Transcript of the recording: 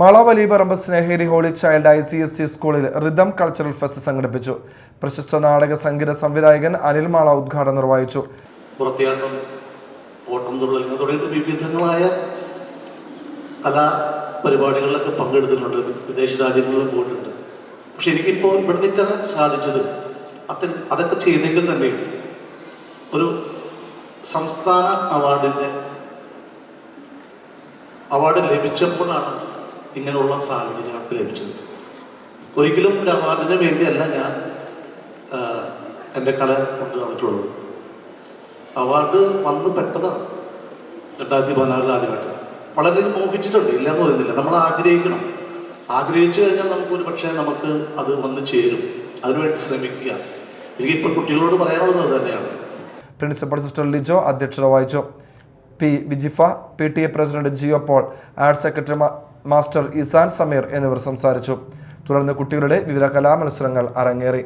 മാളവലീപറമ്പ് സ്നേഹേരി Holy Child I C S C സ്കൂളിൽ rhythm cultural fest സംഘടിപ്പിച്ചു. പ്രശസ്ത നാടക സംഗീത സംവിധായകൻ അനിൽ മാള ഉദ്ഘാടനം നിർവഹിച്ചു. വിവിധങ്ങളായ കലാ പരിപാടികളിലൊക്കെ പങ്കെടുത്തിട്ടുണ്ട്. വിദേശ രാജ്യങ്ങളിലും പോയിട്ടുണ്ട്. പക്ഷെ എനിക്കിപ്പോൾ ഇവിടെ നിൽക്കാൻ സാധിച്ചത് അത്ര അതൊക്കെ ചെയ്തെങ്കിൽ തന്നെ ഒരു സംസ്ഥാന അവാർഡിന്റെ അവാർഡ് ലഭിച്ചപ്പോഴാണ് ഇങ്ങനെയുള്ള സാഹചര്യം നമുക്ക് ലഭിച്ചത്. ഒരിക്കലും ഒരു അവാർഡിന് വേണ്ടിയല്ല ഞാൻ എന്റെ കല കൊണ്ട് നടന്നിട്ടുള്ളത് അവാർഡ് വന്ന് പെട്ടതാണ് രണ്ടായിരത്തി പതിനാറിൽ ആദ്യമായിട്ട് വളരെ മോഹിച്ചിട്ടുണ്ട് ഇല്ലെന്ന് പറയുന്നില്ല. നമ്മൾ ആഗ്രഹിക്കണം. ആഗ്രഹിച്ചു കഴിഞ്ഞാൽ നമുക്ക് ഒരു പക്ഷേ നമുക്ക് അത് വന്ന് ചേരും. അതിനുവേണ്ടി ശ്രമിക്കുക. എനിക്ക് ഇപ്പോൾ കുട്ടികളോട് പറയാനുള്ളത് തന്നെയാണ്. പ്രിൻസിപ്പൽ സിസ്റ്റർ ലിജോ അധ്യക്ഷത വഹിച്ചു. P. വിജിഫ P. T. A president Jio Paul arts secretary master Isan Sameer എന്നിവർ സംസാരിച്ചു. തുടർന്ന് കുട്ടികളുടെ വിവിധ കലാമത്സരങ്ങൾ അരങ്ങേറി.